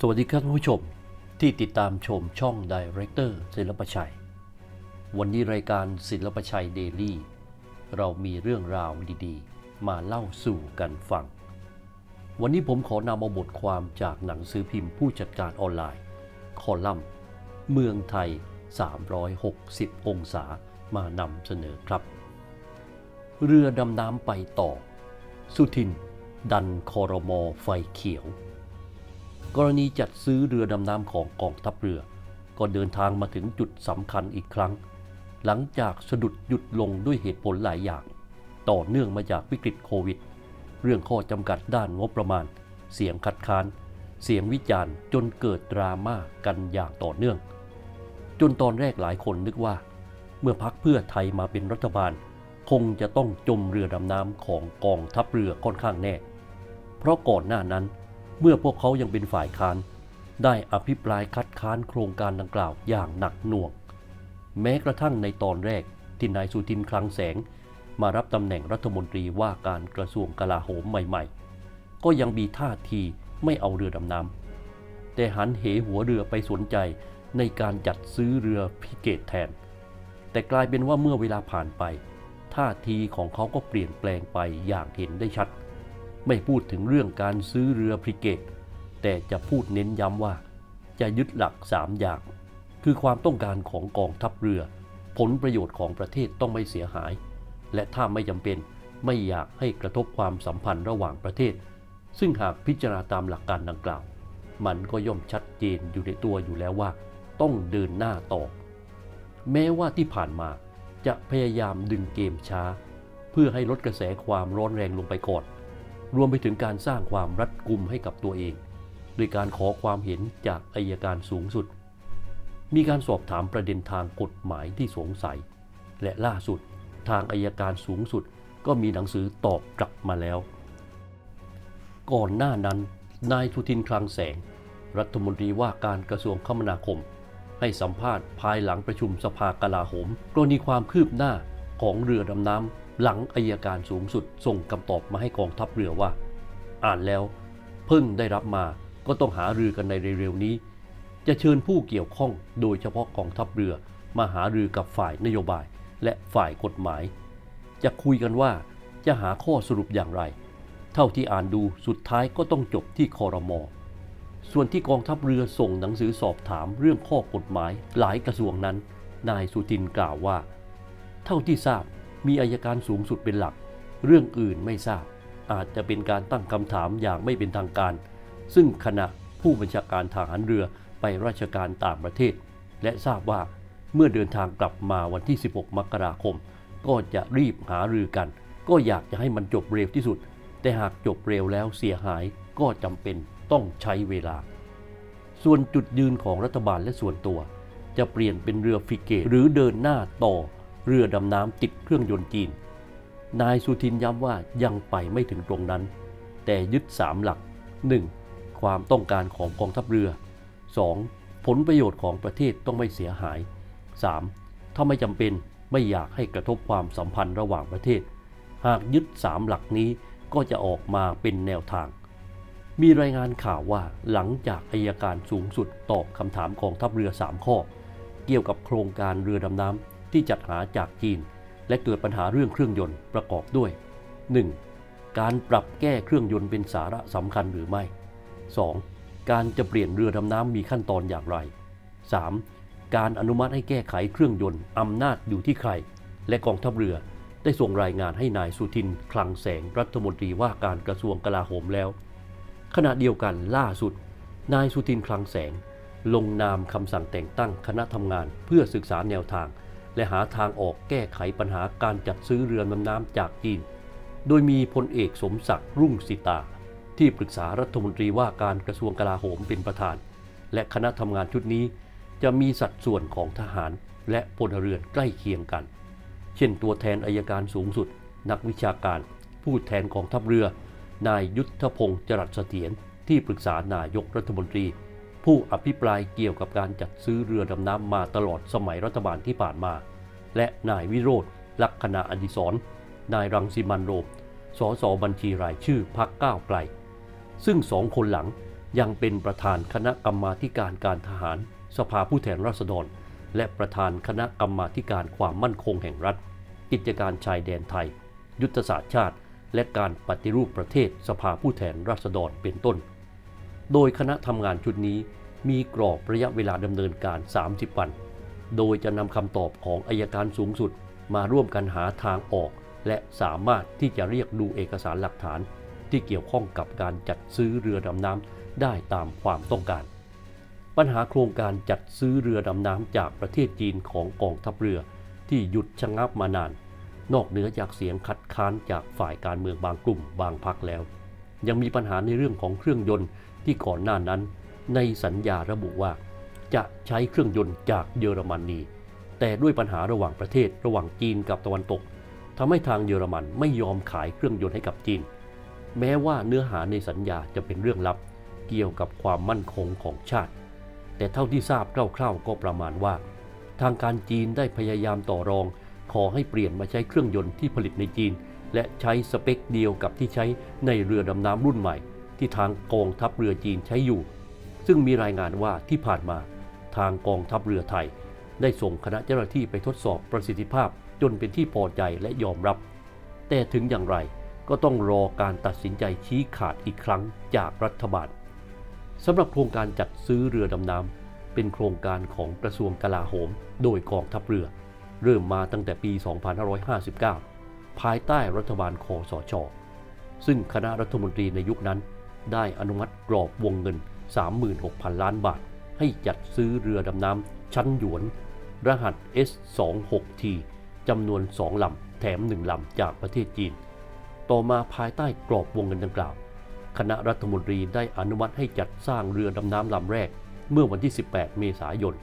สวัสดีครับผู้ชมที่ติดตามชมช่องดีเรคเตอร์ศิลปชัย วันนี้รายการศิลปชัยเดลี่ เรามีเรื่องราวดีๆ มาเล่าสู่กันฟัง วันนี้ผมขอนำเอาบทความจากหนังสือพิมพ์ผู้จัดการออนไลน์ คอลัมน์ เมืองไทย 360 องศามานำเสนอครับ เรือดำน้ำไปต่อ สุทิน ดันคอรมอไฟเขียว กรณีจัดซื้อเรือดำน้ำของกองทัพเรือ ก็เดินทางมาถึงจุดสำคัญอีกครั้ง หลังจากสะดุดหยุดลงด้วยเหตุผลหลายอย่าง ต่อเนื่องมาจากวิกฤตโควิด เรื่องข้อจำกัดด้านงบประมาณ เสียงคัดค้าน เสียงวิจารณ์จนเกิดดราม่ากันอย่างต่อเนื่อง จนตอนแรกหลายคนนึกว่า เมื่อพักเพื่อไทยมาเป็นรัฐบาล คงจะต้องจมเรือดำน้ำของกองทัพเรือค่อนข้างแน่ เพราะก่อนหน้านั้น เมื่อพวกเขายังเป็นฝ่ายค้าน ได้อภิปรายคัดค้านโครงการดังกล่าวอย่างหนักหน่วง แม้กระทั่งในตอนแรกที่นายสุทินคลังแสง มารับตำแหน่งรัฐมนตรีว่าการกระทรวงกลาโหมใหม่ๆ ก็ยังมีท่าทีไม่เอาเรือดำน้ำแต่หันเหหัวเรือไปสนใจในการจัดซื้อเรือพิเกตแทน แต่กลายเป็นว่าเมื่อเวลาผ่านไป ท่าทีของเขาก็เปลี่ยนแปลงไปอย่างเห็นได้ชัด ไม่พูดถึงเรื่องการซื้อเรือพริเกต แต่จะพูดเน้นย้ำว่า จะยึดหลัก 3 อย่าง คือความต้องการของกองทัพเรือ ผลประโยชน์ของประเทศต้องไม่เสียหาย และถ้าไม่จำเป็นไม่อยากให้กระทบความสัมพันธ์ระหว่างประเทศ ซึ่งหากพิจารณาตามหลักการดังกล่าว มันก็ย่อมชัดเจนอยู่ในตัวอยู่แล้วว่า ต้องเดินหน้าต่อ แม้ว่าที่ผ่านมาจะพยายามดึงเกมช้า เพื่อให้ลดกระแสความร้อนแรงลงไปก่อน รวมไปถึงการสร้างความรัดกุมให้กับตัวเองโดยการขอความเห็นจากอายการสูงสุด มีการสอบถามประเด็นทางกฎหมายที่สงสัย และล่าสุดทางอายการสูงสุด ก็มีหนังสือตอบกลับมาแล้ว ก่อนหน้านั้น นายทุทินคลังแสง รัฐมนตรีว่าการกระทรวงคมนาคม ให้สัมภาษณ์ภายหลังประชุมสภากลาโหม กรณีความคืบหน้าของเรือดำน้ำ หลังอายการสูงสุดส่งคำตอบมาให้กองทัพเรือว่า อ่านแล้วเพิ่งได้รับมาก็ต้องหารือกันในเร็วๆนี้ จะเชิญผู้เกี่ยวข้องโดยเฉพาะกองทัพเรือมาหารือกับฝ่ายนโยบายและฝ่ายกฎหมาย จะคุยกันว่าจะหาข้อสรุปอย่างไร เท่าที่อ่านดูสุดท้ายก็ต้องจบที่คอรมอส่วนที่กองทัพเรือส่งหนังสือสอบถามเรื่องข้อกฎหมายหลายกระทรวงนั้น นายสุทินกล่าวว่า เท่าที่ทราบ มีอายการสูงสุดเป็นหลัก เรื่องอื่นไม่ทราบ อาจจะเป็นการตั้งคำถามอย่างไม่เป็นทางการ ซึ่งขณะผู้บัญชาการทหารเรือไปราชการต่างประเทศ และทราบว่าเมื่อเดินทางกลับมาวันที่ 16 มกราคม ก็จะรีบหารือกัน ก็อยากจะให้มันจบเร็วที่สุด แต่หากจบเร็วแล้วเสียหายก็จำเป็นต้องใช้เวลา ส่วนจุดยืนของรัฐบาลและส่วนตัว จะเปลี่ยนเป็นเรือฟิเกตหรือเดินหน้าต่อ เรือดำน้ำติดเครื่องยนต์จีน นายสุทินย้ำว่ายังไปไม่ถึงตรงนั้น แต่ยึด 3 หลัก 1. ความต้องการของกองทัพเรือ 2. ผลประโยชน์ของประเทศต้องไม่เสียหาย 3. ถ้าไม่จำเป็นไม่อยากให้กระทบความสัมพันธ์ระหว่างประเทศ หากยึด 3 หลักนี้ก็จะออกมาเป็นแนวทาง มีรายงานข่าวว่าหลังจากอายการสูงสุดตอบคำถามกองทัพเรือ 3 ข้อ เกี่ยวกับโครงการเรือดำน้ำ ที่จัดหาจากจีน และเกิดปัญหาเรื่องเครื่องยนต์ประกอบด้วย 1. การปรับแก้เครื่องยนต์เป็นสาระสำคัญหรือไม่ 2. การจะเปลี่ยนเรือดำน้ำมีขั้นตอนอย่างไร 3. การอนุมัติให้แก้ไขเครื่องยนต์อำนาจอยู่ที่ใคร และกองทัพเรือได้ส่งรายงานให้นายสุทิน คลังแสงรัฐมนตรีว่าการกระทรวงกลาโหมแล้ว ขณะเดียวกันล่าสุด นายสุทิน คลังแสง ลงนามคำสั่งแต่งตั้งคณะทำงานเพื่อศึกษาแนวทาง และหาทางออกแก้ไขปัญหาการจัดซื้อเรือดำน้ำจากจีน โดยมีพลเอกสมศักดิ์รุ่งสิตา ที่ปรึกษารัฐมนตรีว่าการกระทรวงกลาโหมเป็นประธาน และคณะทำงานชุดนี้ จะมีสัดส่วนของทหารและพลเรือนใกล้เคียงกัน เช่นตัวแทนอายการสูงสุด นักวิชาการ ผู้แทนกองทัพเรือ นายยุทธพงศ์จรัสเสถียรที่ปรึกษานายกรัฐมนตรี ผู้อภิปรายเกี่ยวกับการจัดซื้อเรือดำน้ำมาตลอดสมัยรัฐบาลที่ผ่านมา และนายวิโรธลักษณะอดิศรนายรังสิมันโรมสสบัญชีรายชื่อพักก้าวไกล ซึ่งสองคนหลังยังเป็นประธานคณะกรรมาการการทหาร สภาผู้แทนราษฎร และประธานคณะกรรมาการความมั่นคงแห่งรัฐ กิจการชายแดนไทย ยุทธศาสตร์ชาติ และการปฏิรูปประเทศสภาผู้แทนราษฎรเป็นต้น โดยคณะทำงานชุดนี้มีกรอบระยะเวลาดำเนินการ 30 วัน โดยจะนำคำตอบของอายการสูงสุดมาร่วมกันหาทางออก และสามารถที่จะเรียกดูเอกสารหลักฐาน ที่เกี่ยวข้องกับการจัดซื้อเรือดำน้ำได้ตามความต้องการ ปัญหาโครงการจัดซื้อเรือดำน้ำจากประเทศจีนของกองทัพเรือที่หยุดชะงักมานาน นอกเหนือจากเสียงคัดค้านจากฝ่ายการเมืองบางกลุ่มบางพรรคแล้ว ยังมีปัญหาในเรื่องของเครื่องยนต์ที่ก่อนหน้านั้น ในสัญญาระบุว่า จะใช้เครื่องยนต์จากเยอรมนนี แต่ด้วยปัญหาระหว่างประเทศระหว่างจีนกับตะวันตกทำให้ทางเยอรมันไม่ยอมขายเครื่องยนต์ให้กับจีน แม้ว่าเนื้อหาในสัญญาจะเป็นเรื่องลับ เกี่ยวกับความมั่นคงของชาติ แต่เท่าที่ทราบคร่าวๆก็ประมาณว่า ทางการจีนได้พยายามต่อรอง ขอให้เปลี่ยนมาใช้เครื่องยนต์ที่ผลิตในจีน และใช้สเปคเดียวกับที่ใช้ในเรือดำน้ำรุ่นใหม่ ที่ทางกองทัพเรือจีนใช้อยู่ ซึ่งมีรายงานว่าที่ผ่านมา ทางกองทัพเรือไทย ได้ส่งคณะเจ้าหน้าที่ไปทดสอบประสิทธิภาพจนเป็นที่พอใจและยอมรับ แต่ถึงอย่างไรก็ต้องรอการตัดสินใจชี้ขาดอีกครั้งจากรัฐบาลสำหรับโครงการจัดซื้อเรือดำน้ำเป็นโครงการของกระทรวงกลาโหม โดยกองทัพเรือ เริ่มมาตั้งแต่ปี 2559 ภายใต้รัฐบาลคอสช ซึ่งคณะรัฐมนตรีในยุคนั้น ได้อนุมัติกรอบวงเงิน 36,000 ล้านบาท ให้จัดซื้อเรือดำน้ำชั้นหยวน รหัส S26T จำนวน 2 ลำ แถม 1 ลำ จากประเทศจีน ต่อมาภายใต้กรอบวงเงินดังกล่าว คณะรัฐมนตรีได้อนุมัติให้จัดสร้างเรือดำน้ำลำแรก เมื่อวันที่ 18 เมษายน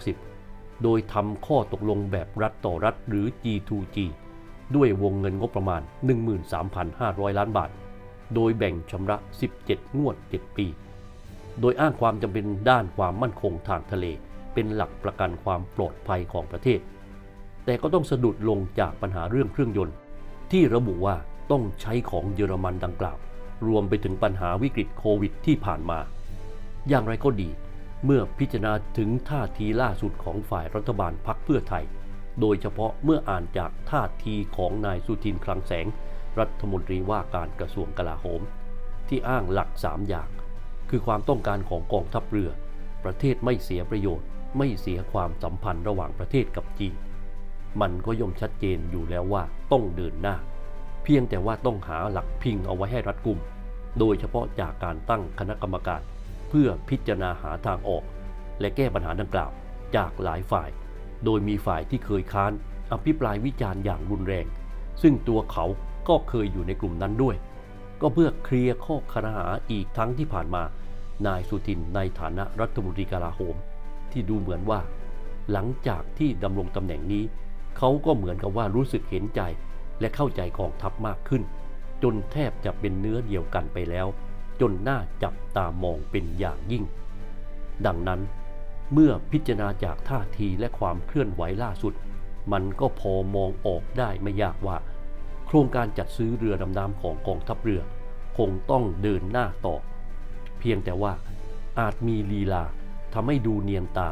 2560 โดยทำข้อตกลงแบบรัฐต่อรัฐหรือ G2G ด้วยวงเงินงบประมาณ 13,500 ล้านบาท โดยแบ่งชำระ 17 งวด 7 ปี โดยอ้างความจำเป็นด้านความมั่นคงทางทะเล เป็นหลักประกันความปลอดภัยของประเทศ แต่ก็ต้องสะดุดลงจากปัญหาเรื่องเครื่องยนต์ ที่ระบุว่าต้องใช้ของเยอรมันดังกล่าว รวมไปถึงปัญหาวิกฤตโควิดที่ผ่านมา อย่างไรก็ดี เมื่อพิจารณาถึงท่าทีล่าสุดของฝ่ายรัฐบาลพักเพื่อไทย โดยเฉพาะเมื่ออ่านจากท่าทีของนายสุทินคลังแสง รัฐมนตรีว่าการกระทรวงกลาโหม ที่อ้างหลัก 3 อย่าง คือความต้องการของกองทัพเรือ ประเทศไม่เสียประโยชน์ ไม่เสียความสัมพันธ์ระหว่างประเทศกับจีน มันก็ย่อมชัดเจนอยู่แล้วว่าต้องเดินหน้า เพียงแต่ว่าต้องหาหลักพิงเอาไว้ให้รัดกุม โดยเฉพาะจากการตั้งคณะกรรมการ เพื่อพิจารณาหาทางออก และแก้ปัญหาดังกล่าวจากหลายฝ่าย โดยมีฝ่ายที่เคยค้านอภิปรายวิจารณ์อย่างรุนแรง ซึ่งตัวเขาก็เคยอยู่ในกลุ่มนั้นด้วย ก็เพื่อเคลียร์ข้อคารหาอีกทั้งที่ผ่านมา นายสุทินในฐานะรัฐมนตรีกลาโหม ที่ดูเหมือนว่า หลังจากที่ดำรงตำแหน่งนี้ เขาก็เหมือนกับว่ารู้สึกเห็นใจและเข้าใจกองทัพมากขึ้น จนแทบจะเป็นเนื้อเดียวกันไปแล้ว จนน่าจับตามองเป็นอย่างยิ่ง ดังนั้น เมื่อพิจารณาจากท่าทีและความเคลื่อนไหวล่าสุด มันก็พอมองออกได้ไม่ยากว่า โครงการจัดซื้อเรือดำน้ำของกองทัพเรือ คงต้องเดินหน้าต่อ เพียงแต่ว่าอาจมีลีลาทำให้ดูเนียนตา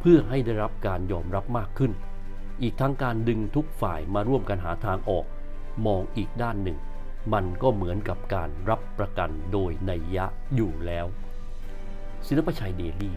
เพื่อให้ได้รับการยอมรับมากขึ้น อีกทั้งการดึงทุกฝ่ายมาร่วมกันหาทางออก มองอีกด้านหนึ่ง มันก็เหมือนกับการรับประกันโดยนัยยะอยู่แล้ว ศิลปชัยเดลี่